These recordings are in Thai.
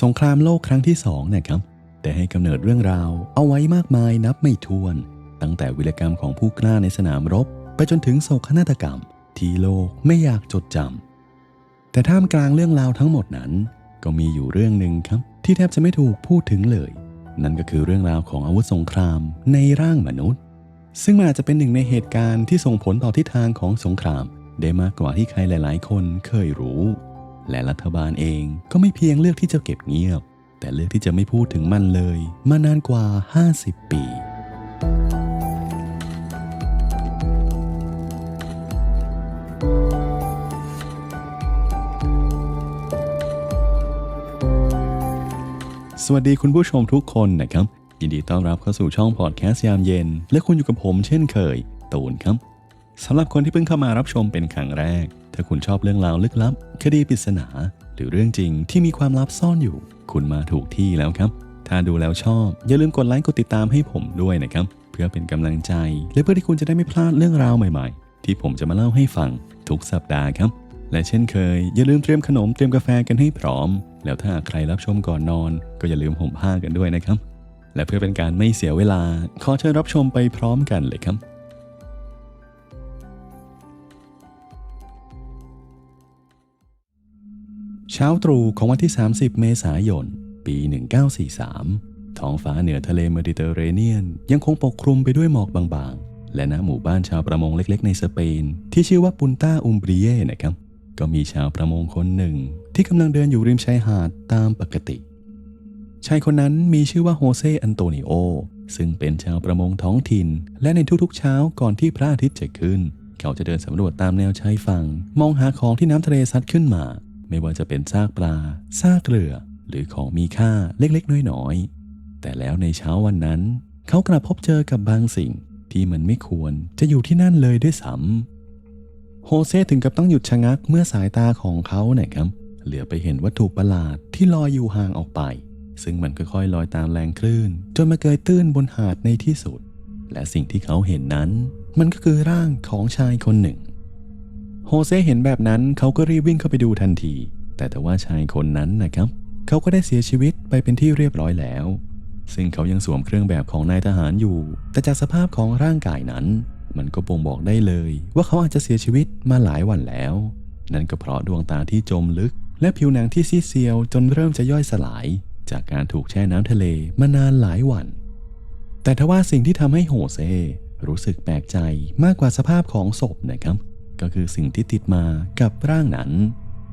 สงครามโลกครั้งที่สองนะครับได้ให้กำเนิดเรื่องราวเอาไว้มากมายนับไม่ถ้วน ตั้งแต่วิรกรรมของผู้กล้าในสนามรบ ไปจนถึงโศกนาฏกรรม ที่โลกไม่อยากจดจำแต่ท่ามกลางเรื่องราวทั้งหมดนั้น ก็มีอยู่เรื่องหนึ่งครับ ที่แทบจะไม่ถูกพูดถึงเลย นั่นก็คือเรื่องราวของอาวุธสงครามในร่างมนุษย์ ซึ่งมันอาจจะเป็นหนึ่งในเหตุการณ์ที่ส่งผลต่อทิศทางของสงคราม ได้มากกว่าที่ใครหลาย ๆ คนเคยรู้ และรัฐบาลเองก็ไม่เพียงเลือกที่จะเก็บเงียบ แต่เลือกที่จะไม่พูดถึงมันเลย มานานกว่า 50 ปี สวัสดีคุณผู้ชมทุกคนนะครับ ยินดีต้อนรับเข้าสู่ช่องพอดแคสต์ยามเย็น และคุณอยู่กับผมเช่นเคย ตูนครับ สำหรับคนที่เพิ่งเข้ามารับชมเป็นครั้งแรก ถ้าคุณชอบเรื่องราวลึกลับ คดีปริศนา หรือเรื่องจริงที่มีความลับซ่อนอยู่ คุณมาถูกที่แล้วครับ ถ้าดูแล้วชอบ อย่าลืมกดไลค์กดติดตามให้ผมด้วยนะครับ เพื่อเป็นกำลังใจ และเพื่อที่คุณจะได้ไม่พลาดเรื่องราวใหม่ๆ ที่ผมจะมาเล่าให้ฟังทุกสัปดาห์ครับ และเช่นเคย อย่าลืมเตรียมขนมเตรียมกาแฟกันให้พร้อม แล้วถ้าใครรับชมก่อนนอน ก็อย่าลืมห่มผ้ากันด้วยนะครับ และเพื่อเป็นการไม่เสียเวลาขอเชิญรับชมไปพร้อมกันเลยครับ เช้าตรู่ของวันที่ 30 เมษายน ปี 1943 ท้องฟ้าเหนือทะเลเมดิเตอร์เรเนียน ยังคงปกคลุมไปด้วยหมอกบางๆ และณหมู่บ้านชาวประมงเล็กๆ ในสเปน ที่ชื่อว่าปุนต้าอุมบริเย่นะครับ ก็มีชาวประมงคนหนึ่ง ที่กำลังเดินอยู่ริมชายหาดตามปกติ ชายคนนั้นมีชื่อว่าโฮเซอันโตนิโอ ซึ่งเป็นชาวประมงท้องถิ่น และในทุกๆ เช้าก่อนที่พระอาทิตย์จะขึ้น เขาจะเดินสำรวจตามแนวชายฝั่ง มองหาของที่น้ำทะเลซัดขึ้นมา ไม่ว่าจะเป็นซากปลา ซากเรือ หรือของมีค่าเล็กๆ น้อยๆ แต่แล้วในเช้าวันนั้น เขากลับพบเจอกับบางสิ่งที่มันไม่ควรจะอยู่ที่นั่นเลยด้วยซ้ำโฮเซถึงกับต้องหยุดชะงักเมื่อสายตาของเขาเนี่ยครับ เหลือไปเห็นวัตถุประหลาดที่ลอยอยู่ห่างออกไป ซึ่งมันค่อยๆลอยตามแรงคลื่น จนมาเกยตื้นบนหาดในที่สุด และสิ่งที่เขาเห็นนั้น มันก็คือร่างของชายคนหนึ่ง โฮเซเห็นแบบนั้นเขาก็รีบวิ่งเข้าไปดูทันที แต่แต่ว่าชายคนนั้นนะครับ เขาก็ได้เสียชีวิตไปเป็นที่เรียบร้อยแล้ว ซึ่งเขายังสวมเครื่องแบบของนายทหารอยู่ แต่จากสภาพของร่างกายนั้น มันก็บ่งบอกได้เลย ว่าเขาอาจจะเสียชีวิตมาหลายวันแล้ว นั่นก็เพราะดวงตาที่จมลึก และผิวหนังที่ซีดเซียวจนเริ่มจะย่อยสลาย จากการถูกแช่น้ำทะเลมานานหลายวัน แต่ทว่าสิ่งที่ทำให้โฮเซรู้สึกแปลกใจมากกว่าสภาพของศพนะครับ ก็คือสิ่งที่ติดมากับร่างนั้น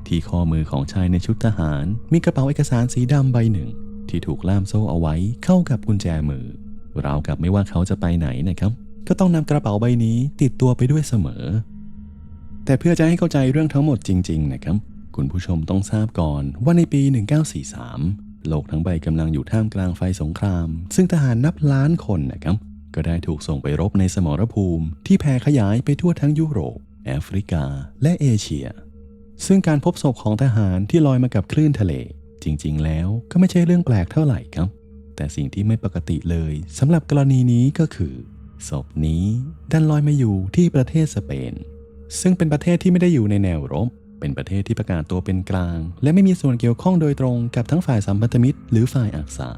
ที่ข้อมือของชายในชุดทหาร มีกระเป๋าเอกสารสีดำใบหนึ่ง ที่ถูกล่ามโซ่เอาไว้เข้ากับกุญแจมือราวกับไม่ว่าเขาจะไปไหนนะครับ ก็ต้องนำกระเป๋าใบนี้ติดตัวไปด้วยเสมอ แต่เพื่อจะให้เข้าใจเรื่องทั้งหมดจริง ๆ นะครับ คุณผู้ชมต้องทราบก่อนว่าในปี 1943 โลกทั้งใบกำลังอยู่ท่ามกลางไฟสงคราม ซึ่งทหารนับล้านคนนะครับ ก็ได้ถูกส่งไปรบในสมรภูมิที่แผ่ขยายไปทั่วทั้งยุโรป แอฟริกา และเอเชีย ซึ่งการพบศพของทหารที่ลอยมากับคลื่นทะเล จริงๆ แล้วก็ไม่ใช่เรื่องแปลกเท่าไหร่ครับ แต่สิ่งที่ไม่ปกติเลยสำหรับกรณีนี้ก็คือศพนี้ดันลอยมาอยู่ที่ประเทศสเปน ซึ่งเป็นประเทศที่ไม่ได้อยู่ในแนวรบ เป็นประเทศที่ประกาศตัวเป็นกลาง และไม่มีส่วนเกี่ยวข้องโดยตรงกับทั้งฝ่ายสัมพันธมิตร หรือฝ่ายอักษะ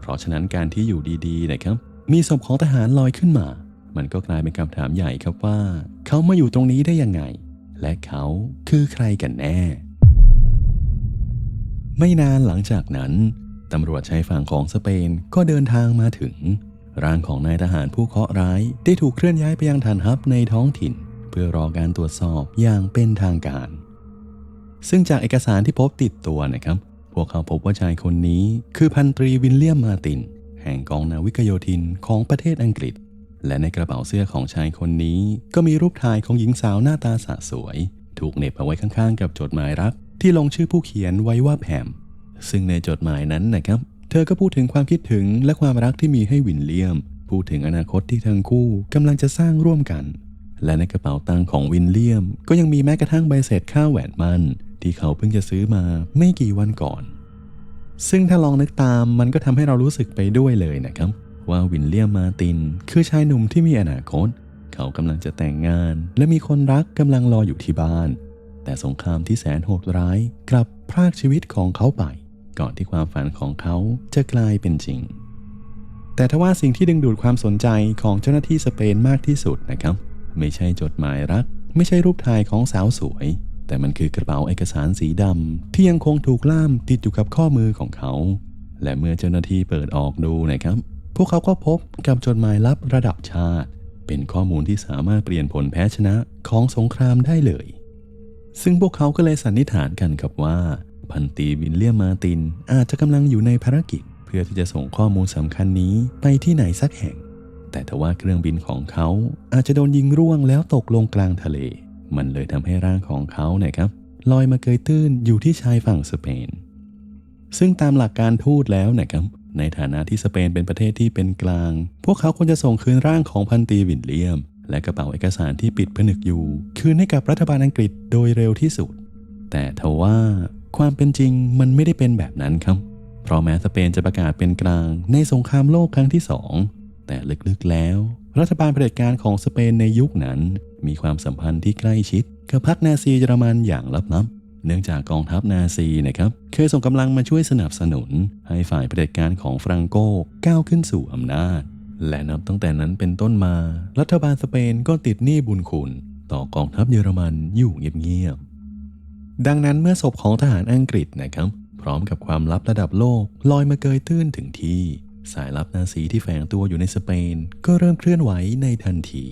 เพราะฉะนั้นการที่อยู่ดีๆนะครับ มีศพของทหารลอยขึ้นมา มันก็กลายเป็นคำถามใหญ่ครับว่า เขามาอยู่ตรงนี้ได้ยังไง และเขาคือใครกันแน่ ไม่นานหลังจากนั้นตำรวจชายฝั่งของสเปนก็เดินทางมาถึง ร่างของนายทหารผู้เคราะห์ร้ายได้ถูกเคลื่อนย้ายไปยังฐานทัพในท้องถิ่น เพื่อรอการตรวจสอบอย่างเป็นทางการ ซึ่งจากเอกสารที่พบติดตัวนะครับ พวกเขาพบว่าชายคนนี้ คือพันตรีวินเลียมมาติน แห่งกองนาวิกโยธินของประเทศอังกฤษ และในกระเป๋าเสื้อของชายคนนี้ ก็มีรูปถ่ายของหญิงสาวหน้าตาสะสวย ถูกเน็บเอาไว้ข้างๆ กับจดหมายรัก ที่ลงชื่อผู้เขียนไว้ว่าแพมซึ่งในจดหมายนั้นนะครับ เธอก็พูดถึงความคิดถึงและความรักที่มีให้วินเลียม พูดถึงอนาคตที่ทั้งคู่กำลังจะสร้างร่วมกัน และในกระเป๋าตังค์ของวินเลียม ก็ยังมีแม้กระทั่งใบเสร็จค่าแหวนมัน ที่เขาเพิ่งจะซื้อมาไม่กี่วันก่อน ซึ่งถ้าลองนึกตามมันก็ทำให้เรารู้สึกไปด้วยเลยนะครับ ว่าวินเลียมมาติน คือชายหนุ่มที่มีอนาคต เขากำลังจะแต่งงาน และมีคนรักกำลังรออยู่ที่บ้าน แต่สงครามที่แสนโหดร้ายกลับพรากชีวิตของเขาไป ก่อนที่ความฝันของเขาจะกลายเป็นจริง แต่ทว่าสิ่งที่ดึงดูดความสนใจของเจ้าหน้าที่สเปนมากที่สุดนะครับ ไม่ใช่จดหมายรัก ไม่ใช่รูปถ่ายของสาวสวย แต่มันคือกระเป๋าเอกสารสีดำที่ยังคงถูกล่ามติดอยู่กับข้อมือของเขา และเมื่อเจ้าหน้าที่เปิดออกดูนะครับ พวกเขาก็พบกับจดหมายลับระดับชาติ เป็นข้อมูลที่สามารถเปลี่ยนผลแพ้ชนะของสงครามได้เลย ซึ่งพวกเขาก็เลยสันนิษฐานกันครับว่า พันตีวินเลียมมาตินอาจจะกำลังอยู่ในภารกิจ เพื่อที่จะส่งข้อมูลสำคัญนี้ไปที่ไหนสักแห่ง แต่ทว่าเครื่องบินของเขาอาจจะโดนยิงร่วงแล้วตกลงกลางทะเล มันเลยทำให้ร่างของเขาเนี่ยครับลอยมาเกยตื้นอยู่ที่ชายฝั่งสเปน ซึ่งตามหลักการทูตแล้วนะครับ ในฐานะที่สเปนเป็นประเทศที่เป็นกลาง พวกเขาควรจะส่งคืนร่างของพันตีวินเลียม และกระเป๋าเอกสารที่ปิดผนึกอยู่ คืนให้กับรัฐบาลอังกฤษโดยเร็วที่สุด แต่ทว่าความเป็นจริงมันไม่ได้เป็นแบบนั้นครับ เพราะแม้สเปนจะประกาศเป็นกลาง ในสงครามโลกครั้งที่สองแต่ลึกๆแล้ว รัฐบาลเผด็จการของสเปนในยุคนั้น มีความสัมพันธ์ที่ใกล้ชิดกับพรรคนาซีเยอรมันอย่างลับๆ เนื่องจากกองทัพนาซีนะครับเคยส่งกำลังมาช่วยสนับสนุน ให้ฝ่ายเผด็จการของฟรังโกก้าวขึ้นสู่อำนาจ และนับตั้งแต่นั้นเป็นต้นมา รัฐบาลสเปนก็ติดหนี้บุญคุณ ต่อกองทัพเยอรมันอยู่เงียบๆดังนั้นเมื่อศพของทหารอังกฤษนะครับ พร้อมกับความลับระดับโลกลอยมาเกยตื้นถึงที่ สายลับนาซีที่แฝงตัวอยู่ในสเปน ก็เริ่มเคลื่อนไหวในทันที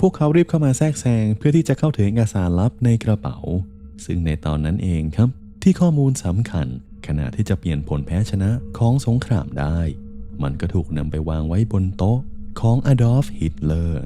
พวกเขารีบเข้ามาแทรกแซงเพื่อที่จะเข้าถึงเอกสารลับในกระเป๋า ซึ่งในตอนนั้นเองครับที่ข้อมูลสำคัญขณะที่จะเปลี่ยนผลแพ้ชนะของสงครามได้ มันก็ถูกนำไปวางไว้บนโต๊ะของอดอล์ฟฮิตเลอร์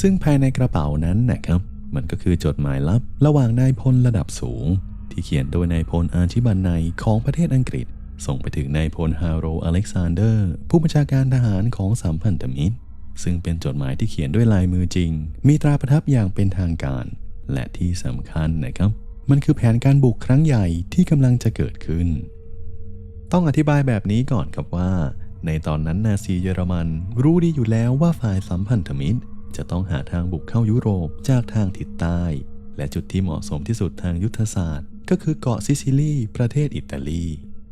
ซึ่งภายในกระเป๋านั้นนะครับ มันก็คือจดหมายลับระหว่างนายพลระดับสูง ที่เขียนโดยนายพลอาชิบันไนของประเทศอังกฤษ ส่งไปถึงนายพลฮาโรอเล็กซานเดอร์ ผู้บัญชาการทหารของสามพันธมิตร ซึ่งเป็นจดหมายที่เขียนด้วยลายมือจริง มีตราประทับอย่างเป็นทางการ และที่สำคัญนะครับ มันคือแผนการบุกครั้งใหญ่ที่กำลังจะเกิดขึ้น ต้องอธิบายแบบนี้ก่อนครับว่า ในตอนนั้นนาซีเยอรมันรู้ดีอยู่แล้วว่าฝ่ายสัมพันธมิตร จะต้องหาทางบุกเข้ายุโรปจากทางทิศใต้ และจุดที่เหมาะสมที่สุดทางยุทธศาสตร์ ก็คือเกาะซิซิลีประเทศอิตาลี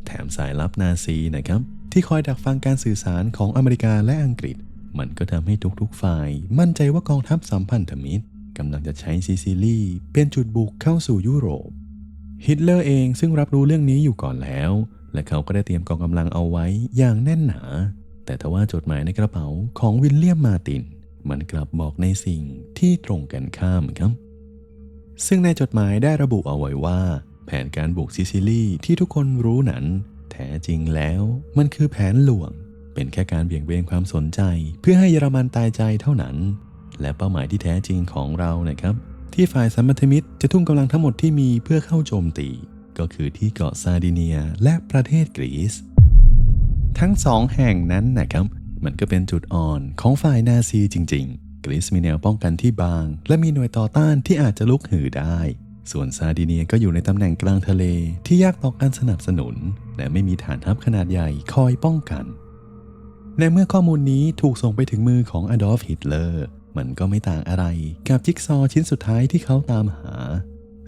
แถมสายลับนาซีนะครับ ที่คอยดักฟังการสื่อสารของอเมริกาและอังกฤษ มันก็ทำให้ทุกๆฝ่าย มั่นใจว่ากองทัพสัมพันธมิตร กำลังจะใช้ซิซิลีเป็นจุดบุกเข้าสู่ยุโรป ฮิตเลอร์เองซึ่งรับรู้เรื่องนี้อยู่ก่อนแล้ว และเขาก็ได้เตรียมกองกำลังเอาไว้อย่างแน่นหนา แต่ทว่าจดหมายในกระเป๋าของวิลเลียมมาติน มันกลับบอกในสิ่งที่ตรงกันข้ามครับ ซึ่งในจดหมายได้ระบุเอาไว้ว่า แผนการบุกซิซิลีที่ทุกคนรู้นั้น แท้จริงแล้วมันคือแผนหลวง เป็นแค่การเบี่ยงเบนความสนใจ เพื่อให้เยอรมันตายใจเท่านั้น และเป้าหมายที่แท้จริงของเรานะครับ ที่ฝ่ายสัมพันธมิตรจะทุ่มกำลังทั้งหมดที่มีเพื่อเข้าโจมตี ก็คือที่เกาะซาดิเนียและประเทศกรีซทั้งสองแห่งนั้นนะครับ มันก็เป็นจุดอ่อนของฝ่ายนาซีจริง ๆ กรีซมีแนวป้องกันที่บาง และมีหน่วยต่อต้านที่อาจจะลุกหือได้ ส่วนซาดิเนียก็อยู่ในตำแหน่งกลางทะเลที่ยากต่อการสนับสนุน และไม่มีฐานทัพขนาดใหญ่คอยป้องกันในเมื่อข้อมูลนี้ถูกส่งไปถึงมือของอดอล์ฟฮิตเลอร์ มันก็ไม่ต่างอะไรกับจิ๊กซอว์ชิ้นสุดท้ายที่เขาตามหา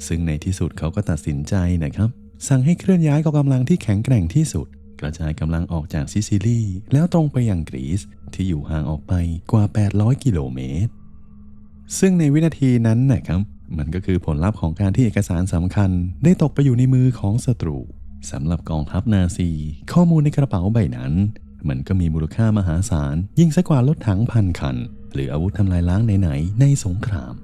ซึ่งในที่สุดเขาก็ตัดสินใจนะครับ สั่งให้เคลื่อนย้ายกองกำลังที่แข็งแกร่งที่สุด กระจายกำลังออกจากซิซิลีแล้วตรงไปยังกรีซที่อยู่ห่างออกไปกว่า 800 กิโลเมตร ซึ่งในวินาทีนั้นนะครับมันก็คือผลลัพธ์ของการที่เอกสารสำคัญ ได้ตกไปอยู่ในมือของศัตรูสำหรับกองทัพนาซี ข้อมูลในกระเป๋าใบนั้น มันก็มีมูลค่ามหาศาล ยิ่งซะกว่ารถถังพันคัน หรืออาวุธทำลายล้างไหนๆในสงคราม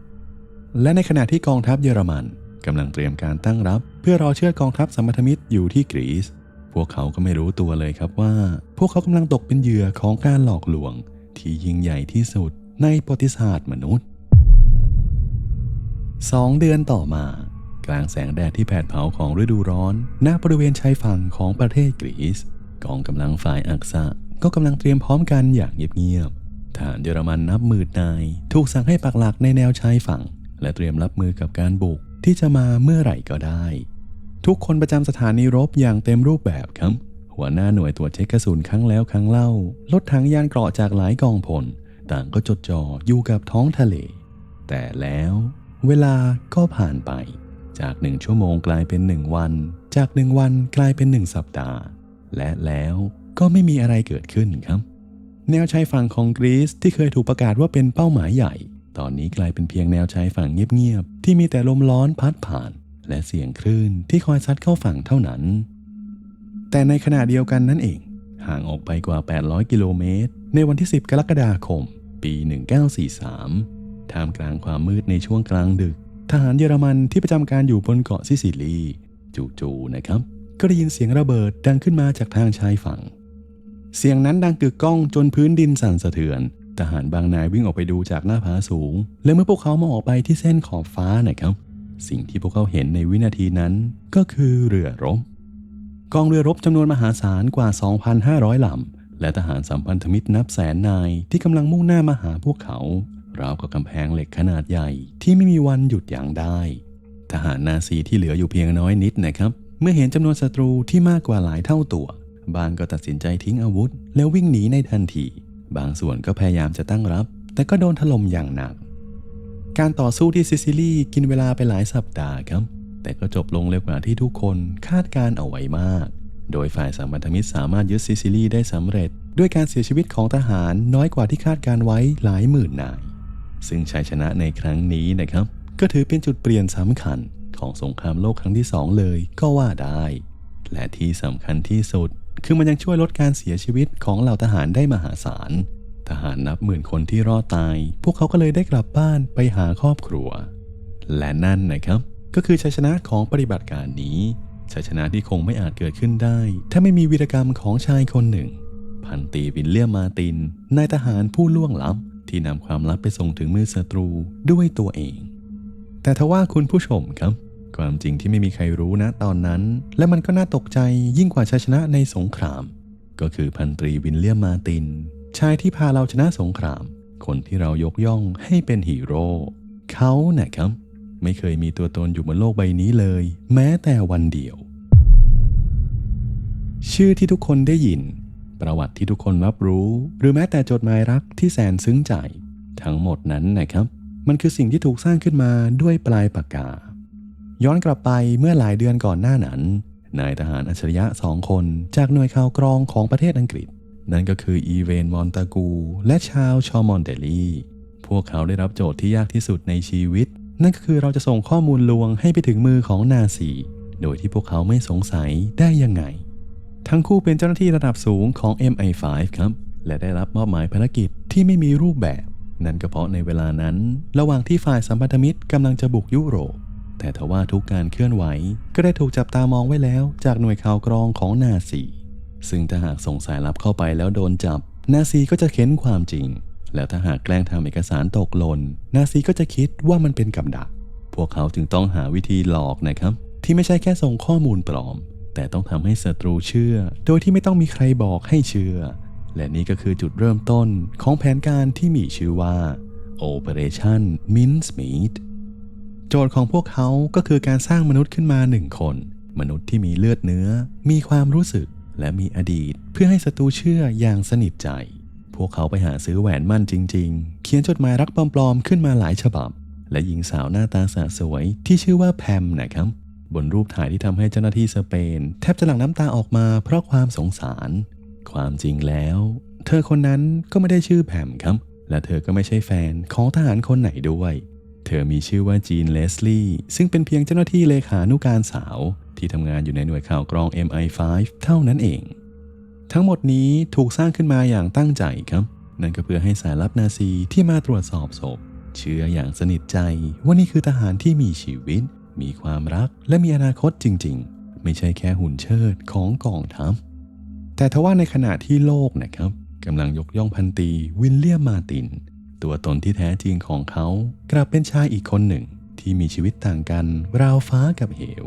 และในขณะที่กองทัพเยอรมันกำลังเตรียมการตั้งรับ เพื่อรอเชื่อกองทัพสมพันธมิตรอยู่ที่กรีซ พวกเขาก็ไม่รู้ตัวเลยครับว่า พวกเขากำลังตกเป็นเหยื่อของการหลอกลวง ที่ยิ่งใหญ่ที่สุดในประวัติศาสตร์มนุษย์สองเดือนต่อมา กลางแสงแดดที่แผดเผาของฤดูร้อน ณบริเวณชายฝั่งของประเทศกรีซ กองกำลังฝ่ายอักษะก็กำลังเตรียมพร้อมกันอย่างเงียบๆฐานเยอรมันนับหมื่นนาย ถูกสั่งให้ปักหลักในแนวชายฝั่ง และเตรียมรับมือกับการบุกที่จะมาเมื่อไหร่ก็ได้ ทุกคนประจำสถานีรบอย่างเต็มรูปแบบครับ หัวหน้าหน่วยตรวจเช็คกระสุนครั้งแล้วครั้งเล่า รถถังยานเกราะจากหลายกองพล ต่างก็จดจ่ออยู่กับท้องทะเล แต่แล้วเวลาก็ผ่านไป จากหนึ่งชั่วโมงกลายเป็นหนึ่งวัน จากหนึ่งวันกลายเป็นหนึ่งสัปดาห์ และแล้วก็ไม่มีอะไรเกิดขึ้นครับ แนวชายฝั่งของกรีซที่เคยถูกประกาศว่าเป็นเป้าหมายใหญ่ ตอนนี้กลายเป็นเพียงแนวชายฝั่งเงียบๆที่มีแต่ลมร้อนพัดผ่าน และเสียงคลื่นที่คอยซัดเข้าฝั่งเท่านั้น แต่ในขณะเดียวกันนั่นเอง ห่างออกไปกว่า 800 กิโลเมตร ในวันที่ 10 กรกฎาคม ปี 1943 ท่ามกลางความมืดในช่วงกลางดึก ทหารเยอรมันที่ประจำการอยู่บนเกาะซิซิลี จู่ๆนะครับ ก็ได้ยินเสียงระเบิดดังขึ้นมาจากทางชายฝั่ง เสียงนั้นดังกึกก้องจนพื้นดินสั่นสะเทือน ทหารบางนายวิ่งออกไปดูจากหน้าผาสูง และเมื่อพวกเขามองออกไปที่เส้นขอบฟ้านะครับ สิ่งที่พวกเขาเห็นในวินาทีนั้นก็คือเรือรบ กองเรือรบจำนวนมหาศาลกว่า 2,500ลำ และทหารสัมพันธมิตรนับแสนนายที่กำลังมุ่งหน้ามาหาพวกเขาราวกับกำแพงเหล็กขนาดใหญ่ที่ไม่มีวันหยุดยั้งได้ ทหารนาซีที่เหลืออยู่เพียงน้อยนิดนะครับ เมื่อเห็นจำนวนศัตรูที่มากกว่าหลายเท่าตัว บางก็ตัดสินใจทิ้งอาวุธ แล้ววิ่งหนีในทันที บางส่วนก็พยายามจะตั้งรับ แต่ก็โดนถล่มอย่างหนัก การต่อสู้ที่ซิซิลีกินเวลาไปหลายสัปดาห์ครับ แต่ก็จบลงเร็วกว่าที่ทุกคนคาดการเอาไว้มาก โดยฝ่ายสัมพันธมิตรสามารถยึดซิซิลีได้สำเร็จ ด้วยการเสียชีวิตของทหารน้อยกว่าที่คาดการไว้หลายหมื่นนาย ซึ่งชัยชนะในครั้งนี้นะครับ ก็ถือเป็นจุดเปลี่ยนสำคัญ ของสงครามโลกครั้งที่สองเลยก็ว่าได้ และที่สำคัญที่สุด คือมันยังช่วยลดการเสียชีวิตของเหล่าทหารได้มหาศาล ทหารนับหมื่นคนที่รอดตาย พวกเขาก็เลยได้กลับบ้านไปหาครอบครัว และนั่นนะครับ ก็คือชัยชนะของปฏิบัติการนี้ชัยชนะที่คงไม่อาจเกิดขึ้นได้ ถ้าไม่มีวีรกรรมของชายคนหนึ่ง พันตีวินเลียมมาตินนายทหารผู้ล่วงลับที่นำความลับไปส่งถึงมือศัตรูด้วยตัวเอง แต่ทว่าคุณผู้ชมครับ ความจริงที่ไม่มีใครรู้นะตอนนั้น และมันก็น่าตกใจยิ่งกว่าชัยชนะในสงคราม ก็คือพันตรีวินเลียมมาติน ชายที่พาเราชนะสงคราม คนที่เรายกย่องให้เป็นฮีโร่เขานะครับ ไม่เคยมีตัวตนอยู่บนโลกใบนี้เลย แม้แต่วันเดียว ชื่อที่ทุกคนได้ยิน ประวัติที่ทุกคนรับรู้ หรือแม้แต่จดหมายรักที่แสนซึ้งใจ ทั้งหมดนั้นนะครับ มันคือสิ่งที่ถูกสร้างขึ้นมาด้วยปลายปากกา ย้อนกลับไปเมื่อหลายเดือนก่อนหน้านั้น นายทหารอัจฉริยะสองคนจากหน่วยข่าวกรองของประเทศอังกฤษ นั่นก็คืออีเวนมอนตากู และชาวชอมอนเดลีพวกเขาได้รับโจทย์ที่ยากที่สุดในชีวิต นั่นก็คือเราจะส่งข้อมูลลวงให้ไปถึงมือของนาซีโดยที่พวกเขาไม่สงสัยได้ยังไง ทั้งคู่เป็นเจ้าหน้าที่ระดับสูงของ MI5 ครับ และได้รับมอบหมายภารกิจที่ไม่มีรูปแบบ นั่นก็เพราะในเวลานั้น ระหว่างที่ฝ่ายสัมพันธมิตรกำลังจะบุกยุโรป แต่ทว่าทุกการเคลื่อนไหว ก็ได้ถูกจับตามองไว้แล้วจากหน่วยข่าวกรองของนาซีซึ่งถ้าหากส่งสายลับเข้าไปแล้วโดนจับ นาซีก็จะเค้นความจริง แล้วถ้าหากแกล้งทำเอกสารตกหล่นนาซีก็จะคิดว่ามันเป็นกับดัก พวกเขาจึงต้องหาวิธีหลอกนะครับ ที่ไม่ใช่แค่ส่งข้อมูลปลอม แต่ต้องทำให้ศัตรูเชื่อ โดยที่ไม่ต้องมีใครบอกให้เชื่อ และนี่ก็คือจุดเริ่มต้นของแผนการที่มีชื่อว่า Operation Mincemeat จทย์ของพวกเขาก็คือการสร้างมนุษย์ขึ้นมาหนึ่งคน มนุษย์ที่มีเลือดเนื้อ มีความรู้สึก และมีอดีต เพื่อให้ศัตรูเชื่ออย่างสนิทใจ พวกเขาไปหาซื้อแหวนมั่นจริง ๆ เขียนจดหมายรักปลอมๆขึ้นมาหลายฉบับ และหญิงสาวหน้าตาสะสวยที่ชื่อว่าแพมนะครับ บนรูปถ่ายที่ทำให้เจ้าหน้าที่สเปน แทบจะหลั่งน้ำตาออกมาเพราะความสงสาร ความจริงแล้ว เธอคนนั้นก็ไม่ได้ชื่อแพมครับ และเธอก็ไม่ใช่แฟนของทหารคนไหนด้วย อมีชื่อว่าจีนเลสลี่ซึ่งเป็นเพียงเจ้าหน้าที่เลขานุการสาว ที่ทำงานอยู่ในหน่วยข่าวกรอง MI5 เท่านั้นเอง ทั้งหมดนี้ถูกสร้างขึ้นมาอย่างตั้งใจครับ นั่นก็เพื่อให้สายลับนาซีที่มาตรวจสอบศพ เชื่ออย่างสนิทใจว่านี่คือทหารที่มีชีวิต มีความรักและมีอนาคตจริง ๆ ไม่ใช่แค่หุ่นเชิดของกองทัพแต่ทว่าในขณะที่โลกนะครับกำลังยกย่องพันตีวินเลียมมาติน ตัวตนที่แท้จริงของเขา กลับเป็นชายอีกคนหนึ่งที่มีชีวิตต่างกัน ราวฟ้ากับเหว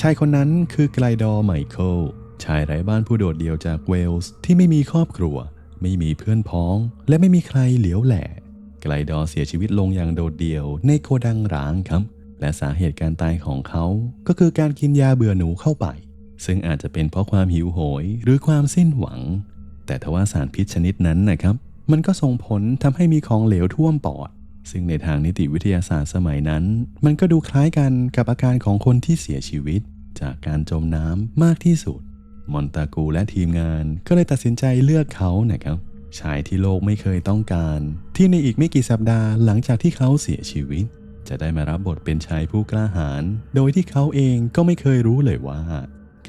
ชายคนนั้นคือไกลดอ์ไมเคิลชายไร้บ้านผู้โดดเดี่ยวจากเวลส์ที่ไม่มีครอบครัว ไม่มีเพื่อนพ้อง และไม่มีใครเหลียวแหล่ไกลดอ์เสียชีวิตลงอย่างโดดเดี่ยวในโกดังร้างครับ และสาเหตุการตายของเขา ก็คือการกินยาเบื่อหนูเข้าไป ซึ่งอาจจะเป็นเพราะความหิวโหยหรือความสิ้นหวัง แต่ทว่าสารพิษชนิดนั้นนะครับ มันก็ส่งผลทำให้มีของเหลวท่วมปอด ซึ่งในทางนิติวิทยาศาสตร์สมัยนั้น มันก็ดูคล้ายกันกับอาการของคนที่เสียชีวิต จากการจมน้ำมากที่สุด มอนตากูและทีมงานก็เลยตัดสินใจเลือกเขานะครับชายที่โลกไม่เคยต้องการ ที่ในอีกไม่กี่สัปดาห์หลังจากที่เขาเสียชีวิต จะได้มารับบทเป็นชายผู้กล้าหาญโดยที่เขาเองก็ไม่เคยรู้เลยว่า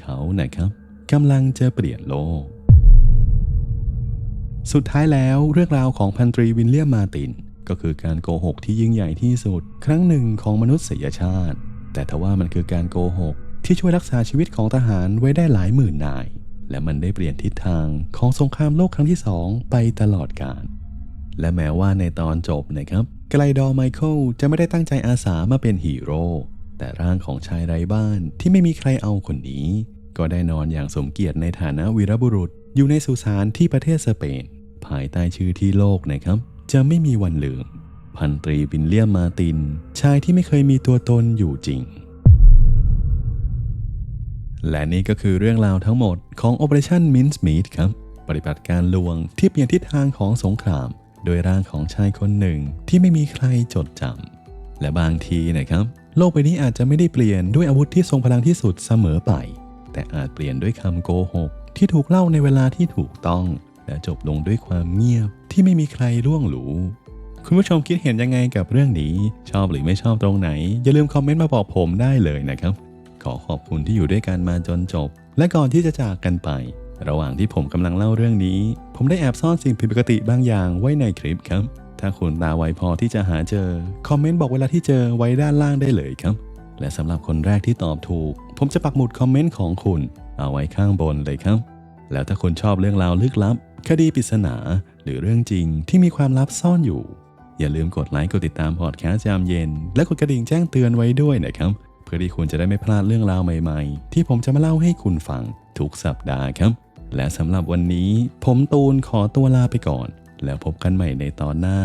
เขานะครับกำลังจะเปลี่ยนโลก สุดท้ายแล้วเรื่องราวของพันตรีวินเลียมมาติน ก็คือการโกหกที่ยิ่งใหญ่ที่สุด ครั้งหนึ่งของมนุษยชาติ แต่ทว่ามันคือการโกหก ที่ช่วยรักษาชีวิตของทหารไว้ได้หลายหมื่นนาย และมันได้เปลี่ยนทิศทางของสงครามโลกครั้งที่สองไปตลอดกาลและแม้ว่าในตอนจบนะครับไกลดอร์ไมเคิลจะไม่ได้ตั้งใจอาสามาเป็นฮีโร่แต่ร่างของชายไร้บ้านที่ไม่มีใครเอาคนนี้ ก็ได้นอนอย่างสมเกียรติในฐานะวีรบุรุษ อยู่ในสุสานที่ประเทศสเปน ภายใต้ชื่อที่โลกนะครับ จะไม่มีวันลืม พันตรีบินเลียมมาติน ชายที่ไม่เคยมีตัวตนอยู่จริง และนี่ก็คือเรื่องราวทั้งหมดของ Operation Mincemeat ครับ ปฏิบัติการลวงที่เปลี่ยนทิศทางของสงคราม โดยร่างของชายคนหนึ่งที่ไม่มีใครจดจำและบางทีนะครับ โลกใบนี้อาจจะไม่ได้เปลี่ยนด้วยอาวุธที่ทรงพลังที่สุดเสมอไป แต่อาจเปลี่ยนด้วยคำโกหก ที่ถูกเล่าในเวลาที่ถูกต้องและจบลงด้วยความเงียบที่ไม่มีใครร่วงหรูคุณผู้ชมคิดเห็นยังไงกับเรื่องนี้ ชอบหรือไม่ชอบตรงไหน อย่าลืมคอมเมนต์มาบอกผมได้เลยนะครับ ขอขอบคุณที่อยู่ด้วยกันมาจนจบ และก่อนที่จะจากกันไป ระหว่างที่ผมกำลังเล่าเรื่องนี้ ผมได้แอบซ่อนสิ่งผิดปกติบางอย่างไว้ในคลิปครับ ถ้าคุณตาไวพอที่จะหาเจอ คอมเมนต์บอกเวลาที่เจอไว้ด้านล่างได้เลยครับ และสำหรับคนแรกที่ตอบถูก ผมจะปักหมุดคอมเมนต์ของคุณ เอาไว้ข้างบนเลยครับ แล้วถ้าคุณชอบเรื่องราวลึกลับ คดีปริศนาหรือเรื่องจริงที่มีความลับซ่อนอยู่ อย่าลืมกดไลค์กดติดตามพอดแคสต์ยามเย็น และกดกระดิ่งแจ้งเตือนไว้ด้วยนะครับ เพื่อที่คุณจะได้ไม่พลาดเรื่องราวใหม่ๆ ที่ผมจะมาเล่าให้คุณฟังทุกสัปดาห์ครับ และสำหรับวันนี้ ผมตูนขอตัวลาไปก่อน แล้วพบกันใหม่ในตอนหน้า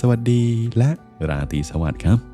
สวัสดีและราตรีสวัสดิ์ครับ